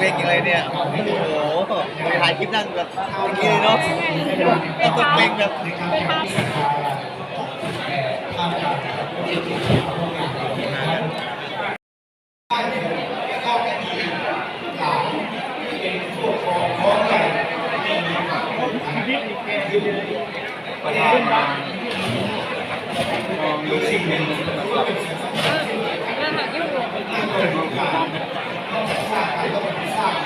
เล็กยังไงเนี่ย โอ้โหถ่ายคลิปนั่งแบบอย่างนี้เลยเนาะต้องกดเล็กแบบประธาน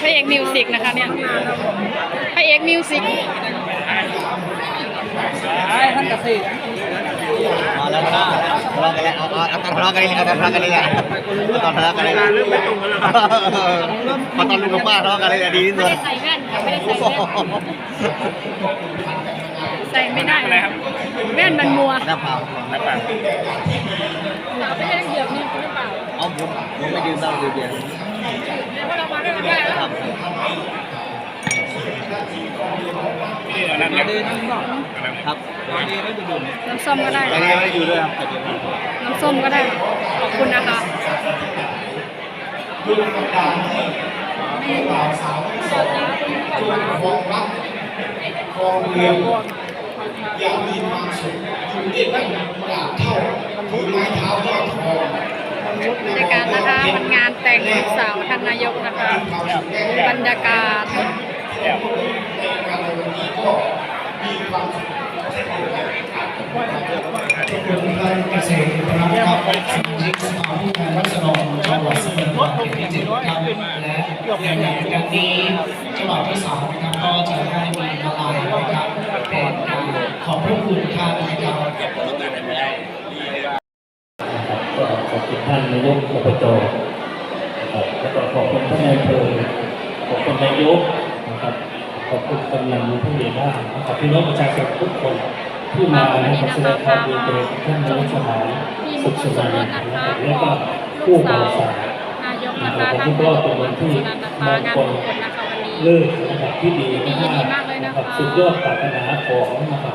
พระเอกมิวสิกนะคะเนี่ยพระเอกมิวสิกมาแล้วนะทะเลาะกันแล้วเอาเอาเอาตอนทะเลาะกันนี่เอาตอนทะเลาะกันนี่แหละเอาตอนทะเลาะกันนี่แหละเริ่มไม่ตรงกันแล้วมาตอนลุงกับป้าทะเลาะกันเลยดีที่สุไม่ดได้ใส่แว่นค่ะไม่ได้ใส่แว่นใส่ไม่ได้แว่นมันมัวหน้าเปล่าหน้าเปล่า เราไม่ได้เหยียบนี่หรือเปล่าเอาผมผมไม่ดื่มเหล้าดื่มเบียร์เพราะเรามาด้วยกันได้แล้วครับมาดีนั่งบอกครับมาดีแล้วจะดื่มน้ำส้มก็ได้ไปเรียนไม่อยู่ด้วยครับไปเรียนน้ำส้มก็ได้ขอบคุณนะคะอย่างมีความสุข อยู่ด้วยกันอยากเท่าถือไม้เท้ายอดทองบรรยากาศนะคะมันงานแต่งลูกสาวท่านนายกนะคะ บรรยากาศในงานในวันนี้ก็มีความสุขเช่นเดียวกันขอบคุณท่านเกษตรนะครับสมาชิกสภาผู้แทนราษฎรจังหวัดสมุทรปราการที่เจ็ดครับและในงานกันนี้จังหวัดที่สามนะครับก็จะได้มีมาลายนะครับเป็นการ ขอบพระคุณท่านะครับก็ขอบคุณท่านนายกอบจนะครับแล้วก็ขอบคุณท่านนายเภอขอบคุณนายกนะครับขอบคุณกำลังผู้ใหญ่บ้านนะครับพี่น้องประชาชนทุกคนที่มานะครับแสดงความดีใจท่านนายกสมานสุขสมานนะครับแล้วก็ผู้บ่าสาววสาวนายกนะนะคะท่านที่นายก็กเป็นมวันงคที่มาคน เลิกนะครับที่ดีดีมากดีมากเลยนะนะครับคะสุดยอดปรารถนาของนะครับ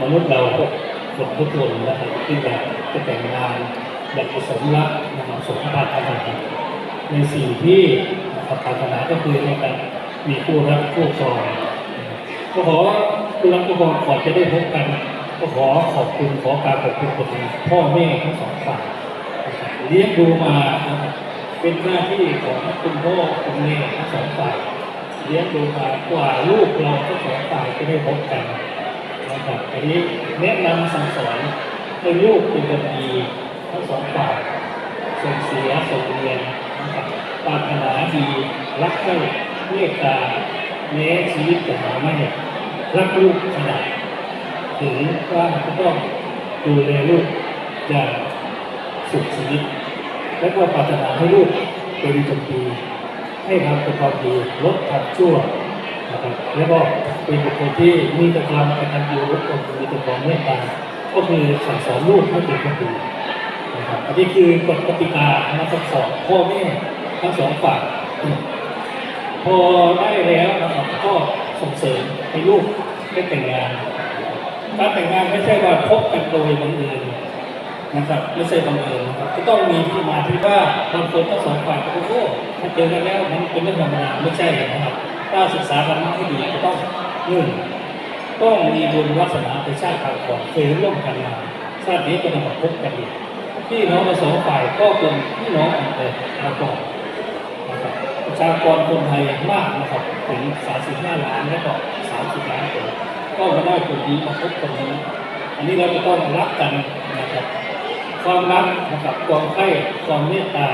มนุษย์เราทุกคนทุกคนนะครับที่อยากจะแต่งงานอยากจะสมรักนะครับสมปรารถนาในสิ่งที่นะครับปรารถนาก็คือในการมีคู่รักคู่ครองก็ขอคู่รักคู่ครองก่อนจะได้พบกัน ก็ขอขอบคุณขอการขอบคุณคนพ่อแม่ทั้งสองฝ่ายนะครับเลี้ยงดูมานะครับเป็นหน้าที่ของคุณพ่อคุณแม่ทั้งสองฝ่าย เลี้ยงดูมากว่าลูกเราทั้งสองฝ่ายจะได้พบกันนะครับอันนี้แนะนำสั่งสอนให้ลูกเป็นคนดีทั้งสองฝ่ายส่งเสียส่งเรียนนะครับปรารถนาดีรักใคร่เมตตาแม้ชีวิตจะหาไม่รักลูกขนาดถึงว่าจะต้องดูแลลูกอย่างสุดชีวิตและก็ปรารถนาให้ลูกเป็นคนดี ให้ทำแต่ความดีลดความชั่วนะครับแล้วก็เป็นบุคคลที่มีแต่ความกตัญญูรู้ตนมีแต่ความเมตตาก็คือสั่งสอนลูกให้เป็นคนดีนะครับอันนี้คือกฎกติกานะครับของพ่อแม่ทั้งสองฝ่ายพอได้แล้วนะครับก็ส่งเสริมให้ลูกได้แต่งงานการแต่งงานไม่ใช่ว่าพบกันโดยบังเอิญ นะครับไม่ใช่บังเอิญนะครับก็ต้องมีที่มาที่ว่าบางคนทั้งสองฝ่ายก็โอ้โหถ้าเจอกันแล้วมันเป็นเรื่องธรรมดาไม่ใช่นะครับถ้าศึกษาธรรมะให้ดีก็ต้องหนึ่งต้องมีบุญวาสนาเป็นชาติก่อนเคยร่วมกันมาชาตินี้ก็จะมาพบกันอีกพี่น้องทั้งสองฝ่ายก็เป็นพี่น้องกันแต่มาก่อนนะครับประชากรคนไทยมากนะครับถึง 35 ล้านแล้วก็30 ล้านคนก็มาได้คนดีมาพบกันนี้อันนี้เราจะต้องรักกัน ความรักนะครับความใคร่ความเมตตา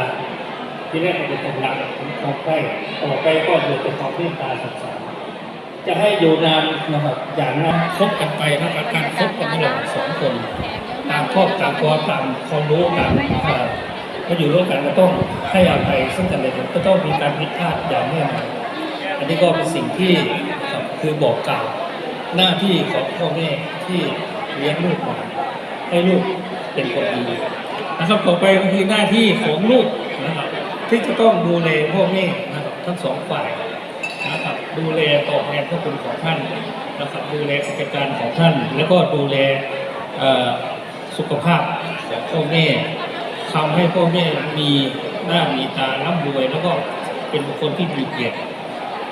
ที่แรกเป็นความรักความใคร่ต่อไปก็เกิดเป็นความเมตตาสงสารจะให้อยู่นานนะครับอย่างนั้นคบกันไปนะครับการคบกันระหว่างสองคนต่างครอบต่างครัวต่างความรู้ต่างอ่าก็อยู่ร่วมกันก็ต้องให้อภัยซึ่งกันและกันก็ต้องมีการผิดพลาดอย่างแน่นอนอันนี้ก็เป็นสิ่งที่คือบอกกล่าวหน้าที่ของพ่อแม่ที่เลี้ยงลูกมาให้ลูก เป็นคนดีนะครับต่อไปก็คือหน้าที่ของลูกนะครับที่จะต้องดูแลพ่อแม่นะครับทั้งสองฝ่ายนะครับดูแลตอบแทนพระคุณของท่านนะครับดูแลกิจการของท่าน แล้วก็ดูแลสุขภาพของพ่อแม่ทำให้พ่อแม่มีหน้ามีตาร่ำรวย แล้วก็เป็นบุคคลที่มีเกียรติ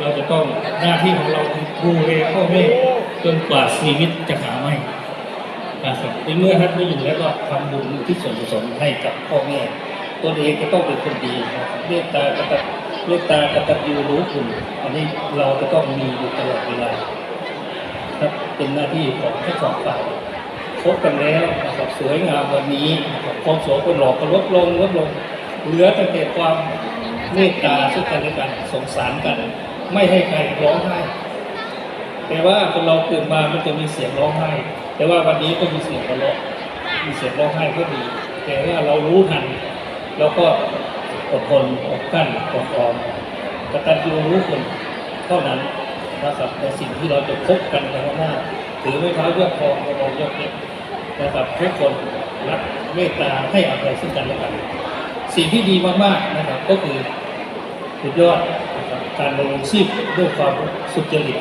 เราจะต้องหน้าที่ของเราคือดูแลพ่อแม่จนกว่าชีวิตจะหาไม่ นะครับในเมื่อท่านไม่อยู่แล้วก็ทำบุญที่ส่วนกุศลให้กับพ่อแม่ตัวเองก็ต้องเป็นคนดีนะครับเมตตากตัญเมตตากตัญญูรู้คุณอันนี้เราจะต้องมีอยู่ตลอดเวลาครับเป็นหน้าที่ของทั้งสองฝ่ายคบกันแล้วนะครับสวยงามวันนี้ความสวยคนหลอกก็ลดลงลดลง เหลือแต่แต่ความเมตตาซึ่งกันและกันสงสารกัน ไม่ให้ใครร้องไห้แต่ว่าคนเราเกิดมามันจะมีเสียงร้องไห้ แต่ว่าวันนี้ก็มีเสียงหัวเราะมีเสียงร้องไห้ก็ดีแต่ว่าเรารู้ทันเราก็อดทนอดกั้นอดออมกตัญญูรู้คนเท่านั้นนะครับในสิ่งที่เราจะพบกันในข้างหน้าถือไม้เท้ายกคอเรายกเล็กนะครับทุกคนรักเมตตาให้อภัยซึ่งกันและกัน สิ่งที่ดีมากๆนะครับก็คือสุดยอดนะครับการดำรงชีพด้วยความสุจริต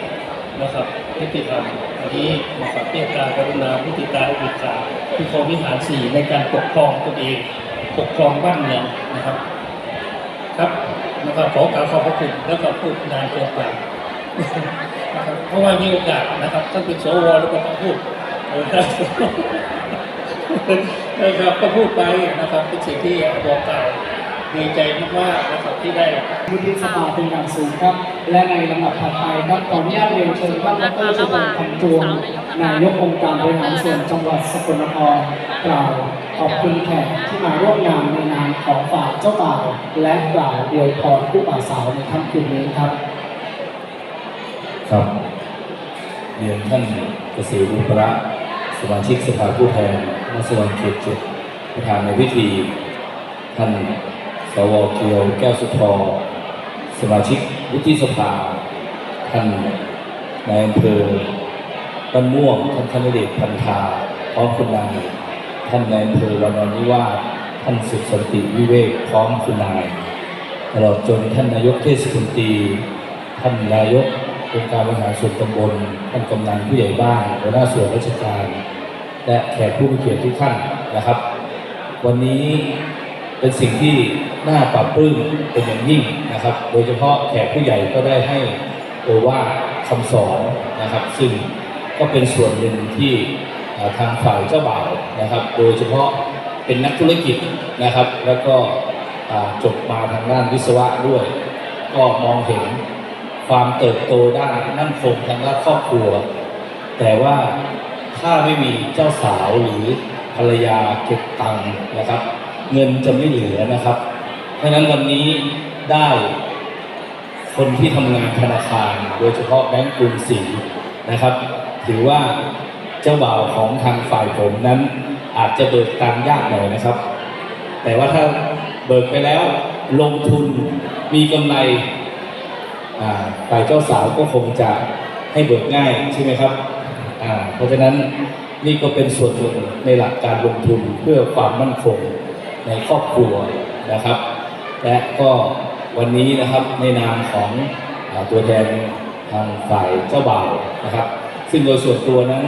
นะครับนิติธรรม อันนี้นะครับเมตตากรุณาพุติตาอุเบกขาคือความวิหารสี่ในการปกครองตนเอง ปกครองบ้านเมืองนะครับ ครับนะครับขอกราบขอบพระคุณแล้วก็พูดนานเกินไปนะครับเพราะว่ามีโอกาสนะครับถ้าเป็นสวแล้วก็ต้องพูดนะครับก็พูดไปนะครับเป็นสิ่งที่บอกกล่าว ดีใจมากๆนะครับที่ได้วุฒิสภาเป็นอย่างสูงครับ และในลำดับถัดไปครับขออนุญาตเรียนเชิญท่านดรสุพลคำจวงนายกองค์การบริหารส่วนจังหวัดสกลนครกล่าวขอบคุณแขกที่มาร่วมงานในนามของฝ่ายเจ้าบ่าวและกล่าวอวยพรผู้บ่าวสาวในค่ำคืนนี้ครับ ครับเรียนท่านเกษตรอุประสมาชิกสภาผู้แทนราษฎรเขตเจ็ดประธานในพิธีท่าน สวเกียวแก้วสุทรสมาชิกวุฒิสภา ท่านนายอำเภอบ้านม่วงท่านธนเดชพันธาพร้อมคุณนายท่านนายอำเภอวานอนนิวาสท่านสุขสันติวิเวกพร้อมคุณนาย ตลอดจนท่านนายกเทศมนตรี ท่านนายกองค์การบริหารส่วนตำบลท่านกำนันผู้ใหญ่บ้านหัวหน้าส่วนราชการ และแขกผู้มีเกียรติทุกท่านนะครับ วันนี้ เป็นสิ่งที่น่าปรับปลื้มเป็นอย่างยิ่งนะครับ โดยเฉพาะแขกผู้ใหญ่ก็ได้ให้โอวาทคำสอนนะครับ ซึ่งก็เป็นส่วนหนึ่งที่ทางฝ่ายเจ้าบ่าวนะครับ โดยเฉพาะเป็นนักธุรกิจนะครับ แล้วก็จบมาทางด้านวิศวะด้วย ก็มองเห็นความเติบโตด้านมั่นคงทางด้านครอบครัว แต่ว่าถ้าไม่มีเจ้าสาวหรือภรรยาเก็บตังค์นะครับ เงินจะไม่เหลือนะครับ เพราะฉะนั้นวันนี้ได้คนที่ทำงานธนาคาร โดยเฉพาะแบงก์กรุงศรีนะครับ ถือว่าเจ้าบ่าวของทางฝ่ายผมนั้นอาจจะเบิกตังยากหน่อยนะครับ แต่ว่าถ้าเบิกไปแล้วลงทุนมีกำไรฝ่ายเจ้าสาวก็คงจะให้เบิกง่ายใช่ไหมครับ เพราะฉะนั้นนี่ก็เป็นส่วนหนึ่งในหลักการลงทุนเพื่อความมั่นคง ในครอบครัวนะครับ และก็วันนี้นะครับในนามของอตัวแทนทางฝ่ายเจ้าบ่าวนะครับ ซึ่งโดยส่วนตัวนั้น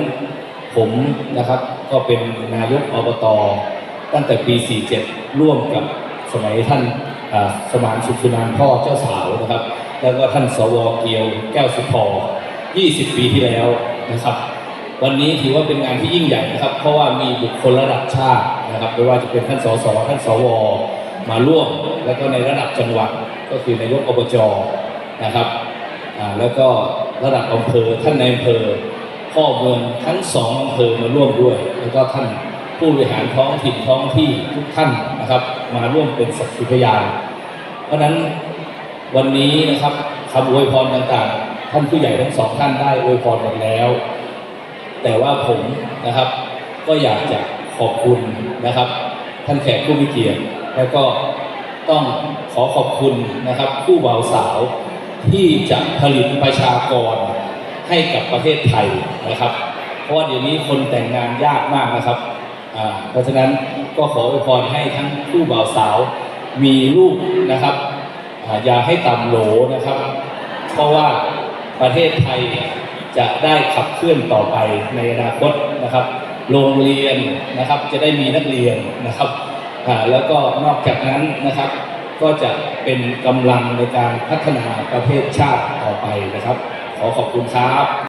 ผมนะครับก็เป็นนายกอบตตั้งแต่ปี 47 ร่วมกับสมัยท่านสมานสุขสุนานพ่อเจ้าสาวนะครับ แล้วก็ท่านสวเกียวแก้วสุพร20 ปีที่แล้วนะครับ วันนี้ถือว่าเป็นงานที่ยิ่งใหญ่นะครับ เพราะว่ามีบุคคลระดับชาติ นะครับไม่ว่าจะเป็นท่านสสท่านสวมาร่วม แล้วก็ในระดับจังหวัดก็คือนายกอบจนะครับแล้วก็ระดับอำเภอท่านนายอำเภอพ่อเมืองทั้งสองอำเภอมาร่วมด้วย แล้วก็ท่านผู้บริหารท้องถิ่นท้องที่ทุกท่านนะครับ มาร่วมเป็นสักขีพยานเพราะฉะนั้นวันนี้นะครับคำอวยพรต่างๆ ท่านผู้ใหญ่ทั้งสองท่านได้อวยพรหมดแล้ว แต่ว่าผมนะครับก็อยากจะ ขอบคุณนะครับ ท่านแขกผู้มีเกียรติ แล้วก็ต้องขอขอบคุณนะครับผู้บ่าวสาวที่จะผลิตประชากรให้กับประเทศไทยนะครับ เพราะว่าเดี๋ยวนี้คนแต่งงานยากมากนะครับ เพราะฉะนั้นก็ขออวยพรให้ทั้งคู่บ่าวสาวมีลูกนะครับออย่าให้ต่ำโหลนะครับ เพราะว่าประเทศไทยจะได้ขับเคลื่อนต่อไปในอนาคตนะครับ โรงเรียนนะครับจะได้มีนักเรียนนะครับแล้วก็นอกจากนั้นนะครับ ก็จะเป็นกำลังในการพัฒนาประเทศชาติต่อไปนะครับ ขอขอบคุณครับ